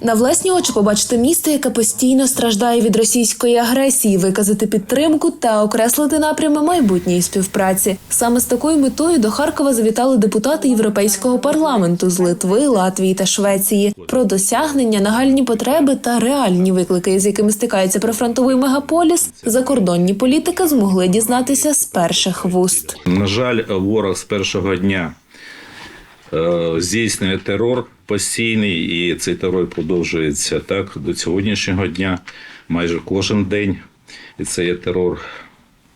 На власні очі побачити місто, яке постійно страждає від російської агресії, виказати підтримку та окреслити напрями майбутньої співпраці. Саме з такою метою до Харкова завітали депутати Європейського парламенту з Литви, Латвії та Швеції. Про досягнення, нагальні потреби та реальні виклики, з якими стикається прифронтовий мегаполіс, закордонні політики змогли дізнатися з перших вуст. На жаль, ворог з першого дня здійснює терор постійний, і цей терор продовжується так до сьогоднішнього дня, майже кожен день. І це є терор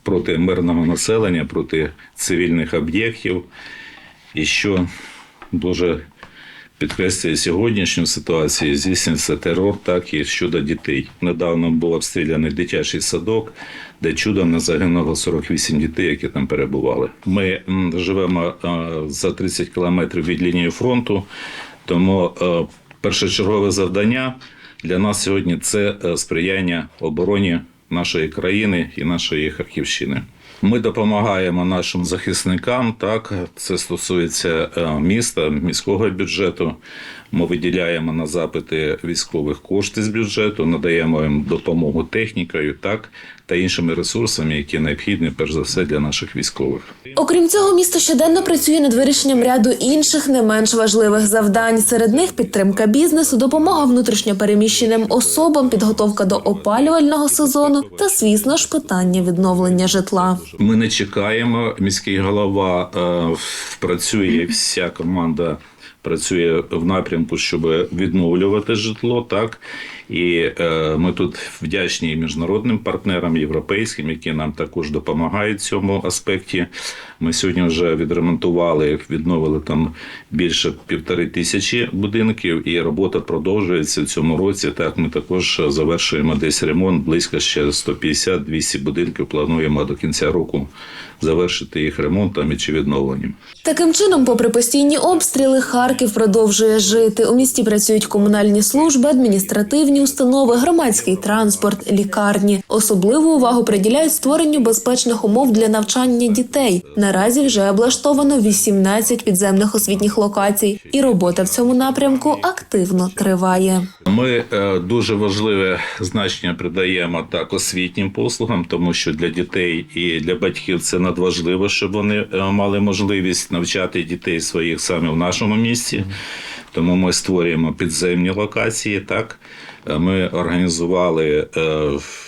проти мирного населення, проти цивільних об'єктів. І що дуже підкреслює сьогоднішню ситуацію, здійснюється терор, так і щодо дітей. Недавно був обстріляний дитячий садок, де чудом не загинуло 48 дітей, які там перебували. Ми живемо е, за 30 кілометрів від лінії фронту, тому е, першочергове завдання для нас сьогодні це е, сприяння обороні нашої країни і нашої Харківщини. Ми допомагаємо нашим захисникам. Так, це стосується е, міста, міського бюджету. Ми виділяємо на запити військових кошти з бюджету, надаємо їм допомогу технікою, так та іншими ресурсами, які необхідні перш за все для наших військових. Окрім цього, місто щоденно працює над вирішенням ряду інших не менш важливих завдань. Серед них підтримка бізнесу, допомога внутрішньопереміщеним особам, підготовка до опалювального сезону та, звісно ж, питання відновлення житла. Ми не чекаємо. Міський голова е, працює, вся команда працює в напрямку, щоб відновлювати житло. Так і е, ми тут вдячні міжнародним партнерам, європейським, які нам також допомагають в цьому аспекті. Ми сьогодні вже відремонтували, відновили там більше півтори тисячі будинків, і робота продовжується в цьому році. Так, ми також завершуємо десь ремонт, близько ще 150-200 будинків. Плануємо до кінця року завершити їх ремонтом і чи відновленням. Таким чином, попри постійні обстріли, Харків продовжує жити. У місті працюють комунальні служби, адміністративні установи, громадський транспорт, лікарні. Особливу увагу приділяють створенню безпечних умов для навчання дітей. Наразі вже облаштовано 18 підземних освітніх локацій, і робота в цьому напрямку активно триває. Ми е, дуже важливе значення придаємо так освітнім послугам, тому що для дітей і для батьків це надважливо, щоб вони е, мали можливість навчати дітей своїх саме в нашому місті. Тому ми створюємо підземні локації. Так Е, ми організували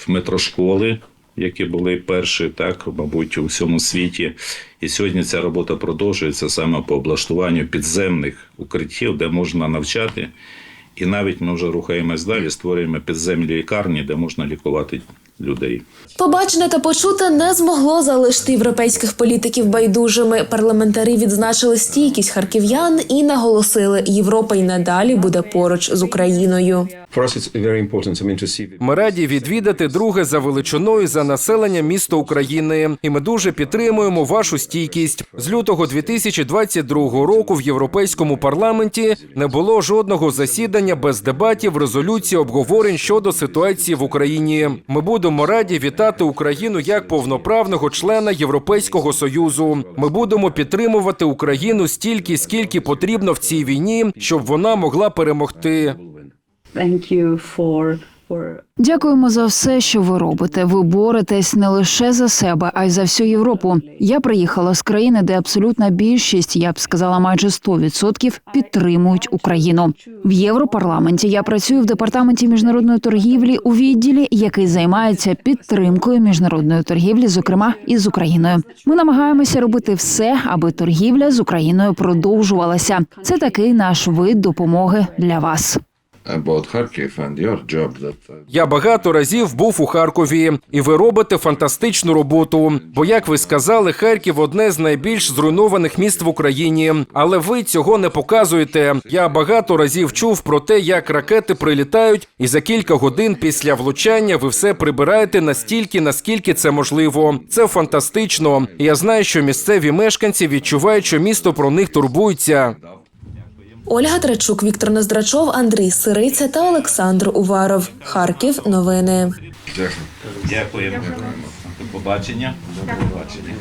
метрошколи. Які були перші, так мабуть, у всьому світі, і сьогодні ця робота продовжується саме по облаштуванню підземних укриттів, де можна навчати. І навіть ми вже рухаємось далі, створюємо підземні лікарні, де можна лікувати людей. Побачене та почуте не змогло залишити європейських політиків байдужими. Парламентарі відзначили стійкість харків'ян і наголосили, Європа й надалі буде поруч з Україною. Ми раді відвідати друге за величиною за населення місто України, і ми дуже підтримуємо вашу стійкість. З лютого 2022 року в європейському парламенті не було жодного засідання без дебатів, резолюцій, обговорень щодо ситуації в Україні. Ми будемо раді вітати Україну як повноправного члена Європейського союзу. Ми будемо підтримувати Україну стільки, скільки потрібно в цій війні, щоб вона могла перемогти. Thank you for Дякуємо за все, що ви робите. Ви боретесь не лише за себе, а й за всю Європу. Я приїхала з країни, де абсолютна більшість, я б сказала, майже 100% підтримують Україну. В Європарламенті я працюю в департаменті міжнародної торгівлі у відділі, який займається підтримкою міжнародної торгівлі, зокрема і з Україною. Ми намагаємося робити все, аби торгівля з Україною продовжувалася. Це такий наш вид допомоги для вас. About Kharkiv and Я багато разів був у Харкові, і ви робите фантастичну роботу. Бо, як ви сказали, Харків одне з найбільш зруйнованих міст в Україні. Але ви цього не показуєте. Я багато разів чув про те, як ракети прилітають, і за кілька годин після влучання ви все прибираєте настільки, наскільки це можливо. Це фантастично. Я знаю, що місцеві мешканці відчувають, що місто про них турбується. Ольга Трачук, Віктор Ноздрачов, Андрій Сириця та Олександр Уваров. Харків. Новини. Дякуємо. До побачення. До побачення.